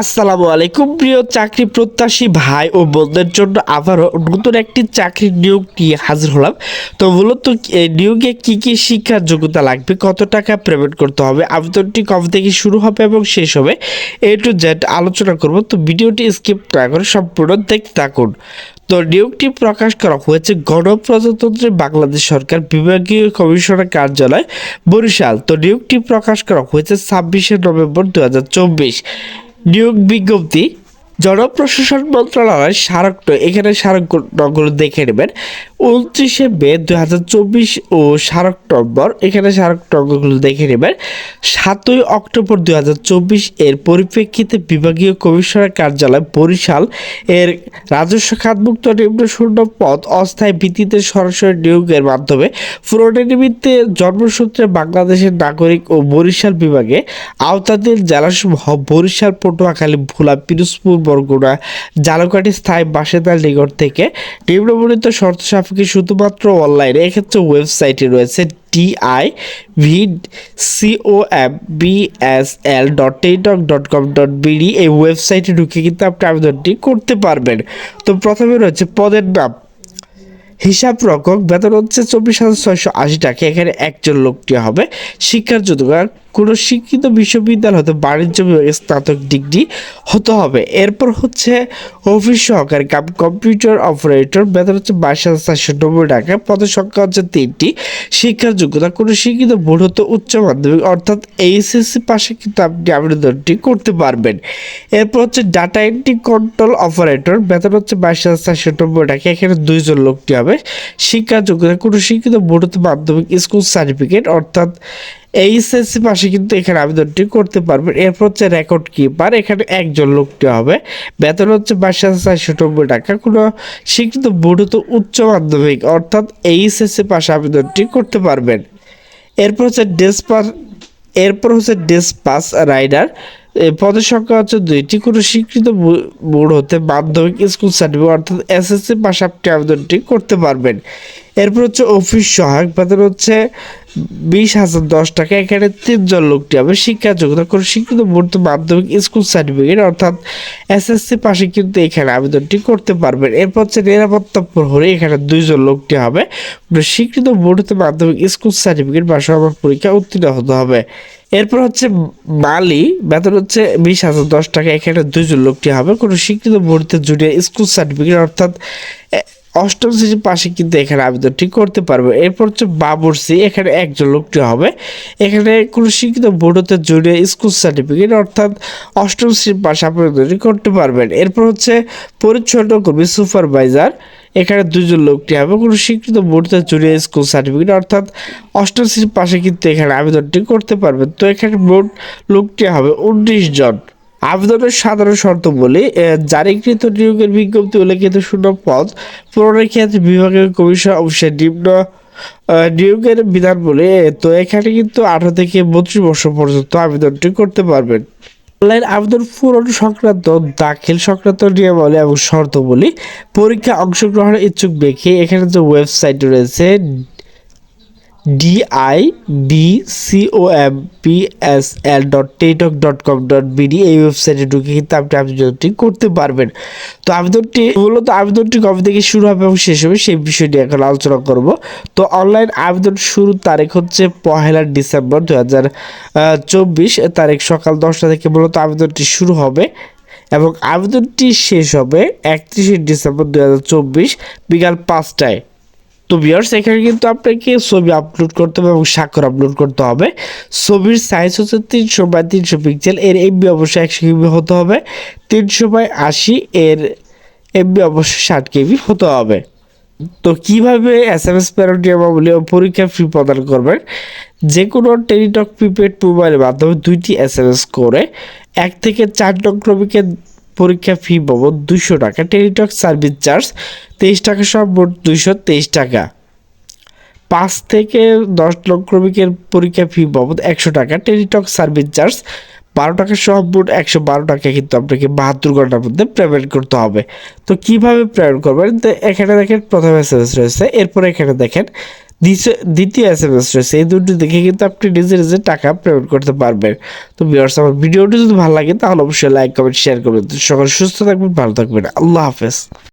আসসালামু আলাইকুম, প্রিয় চাকরি প্রত্যাশী ভাই ও বোনদের জন্য আবারও নতুন একটি চাকরির নিয়োগ নিয়ে হাজির হলাম। তো মূলত এই নিয়োগে কী কী শিক্ষার যোগ্যতা লাগবে, কত টাকা পেমেন্ট করতে হবে, আবেদনটি কবে থেকে শুরু হবে এবং শেষ হবে, এ টু জেড আলোচনা করব। তো ভিডিওটি স্কিপ না করে সম্পূর্ণ দেখতে থাকুন। তো নিয়োগটি প্রকাশ করা হয়েছে গণপ্রজাতন্ত্রী বাংলাদেশ সরকার বিভাগীয় কমিশনার কার্যালয় বরিশাল। তো নিয়োগটি প্রকাশ করা হয়েছে ছাব্বিশে নভেম্বর দু হাজার চব্বিশ। নিয়োগ বিজ্ঞপ্তি জনপ্রশাসন মন্ত্রণালয় স্মারকটা এখানে স্মারকগুলো দেখে নেবেন। উনত্রিশে মে দু হাজার চব্বিশ ও স্মারক নম্বর এখানে স্মারক নম্বরগুলো দেখে নেবেন। সাতই অক্টোবর দু হাজার চব্বিশ এর পরিপ্রেক্ষিতে বিভাগীয় কমিশনার কার্যালয় বরিশাল এর রাজস্ব খাতমুক্ত নিম্ন শূন্য পদ অস্থায়ী ভিত্তিতে সরাসরি নিয়োগের মাধ্যমে পুরনো নিমিত্তে জন্মসূত্রে বাংলাদেশের নাগরিক ও বরিশাল বিভাগে আওতাধীন জেলাসমূহ বরিশাল, পটুয়াখালী, ভোলা, পিরোজপুর বরগুনা জালকাঠি স্থায়ী বাসিন্দার নিকট থেকে নিম্নবর্ণিত শর্ত সাপেক্ষে শুধুমাত্র অনলাইনে এক্ষেত্রে ওয়েবসাইটে রয়েছে D I V C O M B S L dot টেটক dot com dot BD এই ওয়েবসাইটে ঢুকে কিন্তু আপনি আবেদনটি করতে পারবেন। তো প্রথমে রয়েছে পদের নাম। হিসাব রকম বেতন হচ্ছে চব্বিশ হাজার ছয়শো আশি টাকা, এখানে একজন লোকটি হবে। শিক্ষার যোগ্যতা কোনো শিক্ষিত বিশ্ববিদ্যালয় হতে বাণিজ্য বিভাগে স্নাতক ডিগ্রি হতে হবে। এরপর হচ্ছে অফিস সহকারী কাম কম্পিউটার অপারেটর, বেতন হচ্ছে বাইশ হাজার চারশো নব্বই টাকা পদের সংখ্যা হচ্ছে তিনটি। শিক্ষার যোগ্যতা, কোনো শিক্ষিত বোর্ড হতে উচ্চ মাধ্যমিক, অর্থাৎ এইচএসসি পাশে কিন্তু আপনি আবেদনটি করতে পারবেন। এরপর হচ্ছে ডাটা এন্ট্রি কন্ট্রোল অপারেটর, বেতন হচ্ছে বাইশ হাজার চারশো নব্বই টাকা, এখানে দুইজন লোকটি হবে। শিক্ষার যোগ্যতা, কোনো শিক্ষিত বোর্ড হতে মাধ্যমিক স্কুল সার্টিফিকেট, অর্থাৎ এইচএসসি পাশে কিন্তু এখানে আবেদনটি করতে পারবেন। এরপর হচ্ছে রেকর্ড কিপার এখানে একজন লোকটি হবে। বেতন হচ্ছে বাইশ হাজার চারশো নব্বই টাকা। কোনো শিক্ষিত বোর্ড হতে উচ্চ মাধ্যমিক অর্থাৎ এইচএসসি পাশে আবেদনটি করতে পারবেন। এরপর হচ্ছে ডেসপার এরপর হচ্ছে ডেসপাস রাইডার পদের সংখ্যা হচ্ছে দুইটি। কোনো স্বীকৃত বোর্ড হতে মাধ্যমিক স্কুল সার্টিফিকেট অর্থাৎ এসএসসি আপনি আবেদনটি করতে পারবেন। এরপর হচ্ছে অফিস সহায়ক। বেতন হচ্ছে বিশ হাজার দশ টাকা এখানে তিনজন লোকটি হবে শিক্ষা যোগ্যতা কোনো শিক্ষিত বোর্ড মাধ্যমিক স্কুল সার্টিফিকেট, অর্থাৎ এসএসসি পাশে কিন্তু এখানে আবেদনটি করতে পারবেন। এরপর হচ্ছে নিরাপত্তা প্রহরী এখানে দুইজন লোকটি হবে। স্বীকৃত বোর্ড মাধ্যমিক স্কুল সার্টিফিকেট বা সমাজ পরীক্ষা উত্তীর্ণ হতে হবে। এরপর হচ্ছে মালি বেতন হচ্ছে বিশ হাজার দশ টাকা, এখানে দুইজন লোকটি হবে। কোনো শিক্ষিত বোর্ডতে জুনিয়র স্কুল সার্টিফিকেট, অর্থাৎ অষ্টম শ্রেণির পাশে কিন্তু এখানে আবেদনটি করতে পারবে। এরপর হচ্ছে বাবরসি এখানে একজন লোকটি হবে। এখানে কোনো শিক্ষিত বোর্ড হতে স্কুল সার্টিফিকেট, অর্থাৎ অষ্টম শ্রেণির পাশে আবেদনটি করতে পারবেন। এরপর হচ্ছে পরিচ্ছন্ন কর্মী সুপারভাইজার, এখানে দুজন লোকটি হবে। কোনো স্বীকৃত বোর্ডতে জুনিয়র স্কুল সার্টিফিকেট, অর্থাৎ অষ্টম শ্রেণির পাশে কিন্তু এখানে আবেদনটি করতে পারবেন। তো এখানে মোট লোকটি হবে উনিশ জন। আবেদনের সাধারণ শর্ত বলি জারিকৃত নিয়োগের বিজ্ঞপ্তি উল্লেখিত শূন্য পদ পূরণের ক্ষেত্রে বিভাগীয় কমিশন অবশ্যই নিম্ন নিয়োগের বিধান বলে তো এখানে কিন্তু আঠারো থেকে বত্রিশ বছর পর্যন্ত আবেদনটি করতে পারবেন। অনলাইন আবেদন পূরণ সংক্রান্ত দাখিল সংক্রান্ত নিয়মাবলী এবং শর্তাবলী পরীক্ষা অংশগ্রহণের ইচ্ছুক ব্যক্তি, এখানে যে ওয়েবসাইট রয়েছে D I B C O M P S L dot টেটক dot com dot BD এই ওয়েবসাইটে ঢুকে কিন্তু আপনি আবেদনটি করতে পারবেন। তো আবেদনটি মূলত আবেদনটি কবে থেকে শুরু হবে এবং শেষ হবে সেই বিষয়টি এখন আলোচনা করব। তো অনলাইন আবেদন শুরুর তারিখ হচ্ছে পহেলা ডিসেম্বর দু হাজার চব্বিশ। তারিখ সকাল দশটা থেকে মূলত আবেদনটি শুরু হবে এবং আবেদনটি শেষ হবে একত্রিশে ডিসেম্বর দু হাজার চব্বিশ বিকাল পাঁচটায়। তো বিয়ার্স এখানে কিন্তু আপনাকে ছবি আপলোড করতে হবে এবং স্বাক্ষর আপলোড করতে হবে। ছবির সাইজ হচ্ছে তিনশো বাই তিনশো পিক্সেল এর এমবি অবশ্যই একশো কেবি হতে হবে। তিনশো বাই আশি, এর এমবি অবশ্যই ষাট কেবি হতে হবে। তো কীভাবে এস এম এস প্যারোডিয়ামাবলী ও পরীক্ষা ফি প্রদান করবেন? যে কোনো টেলিটক প্রিপেড মোবাইলের মাধ্যমে দুইটি এস এম এস করে এক থেকে চার নং ক্রমিকের পরীক্ষা ফি বাবদ দুশো টাকা। টেলিটক সার্ভিস চার্জ তেইশ টাকা সব মোট দুশো তেইশ টাকা। পাঁচ থেকে দশ লক্ষ ক্রমিকের পরীক্ষা ফি বাবদ একশো টাকা। টেলিটক সার্ভিস চার্জ বারো টাকা সহ মোট একশো বারো টাকা কিন্তু আপনাকে বাহাত্তর ঘণ্টার মধ্যে পেমেন্ট করতে হবে। তো কীভাবে পেমেন্ট করবেন? তো এখানে দেখেন প্রথম এস রয়েছে। এরপরে এখানে দেখেন দ্বিতীয়- এস এম এস রয়েছে এই দুটি দেখে কিন্তু আপনি নিজে নিজে টাকা পেমেন্ট করতে পারবেন। তো ভিউয়ার্স আমার ভিডিওটি যদি ভালো লাগে, তাহলে অবশ্যই লাইক কমেন্ট শেয়ার করবেন। সকল সুস্থ থাকবেন, ভালো থাকবেন। আল্লাহ হাফেজ।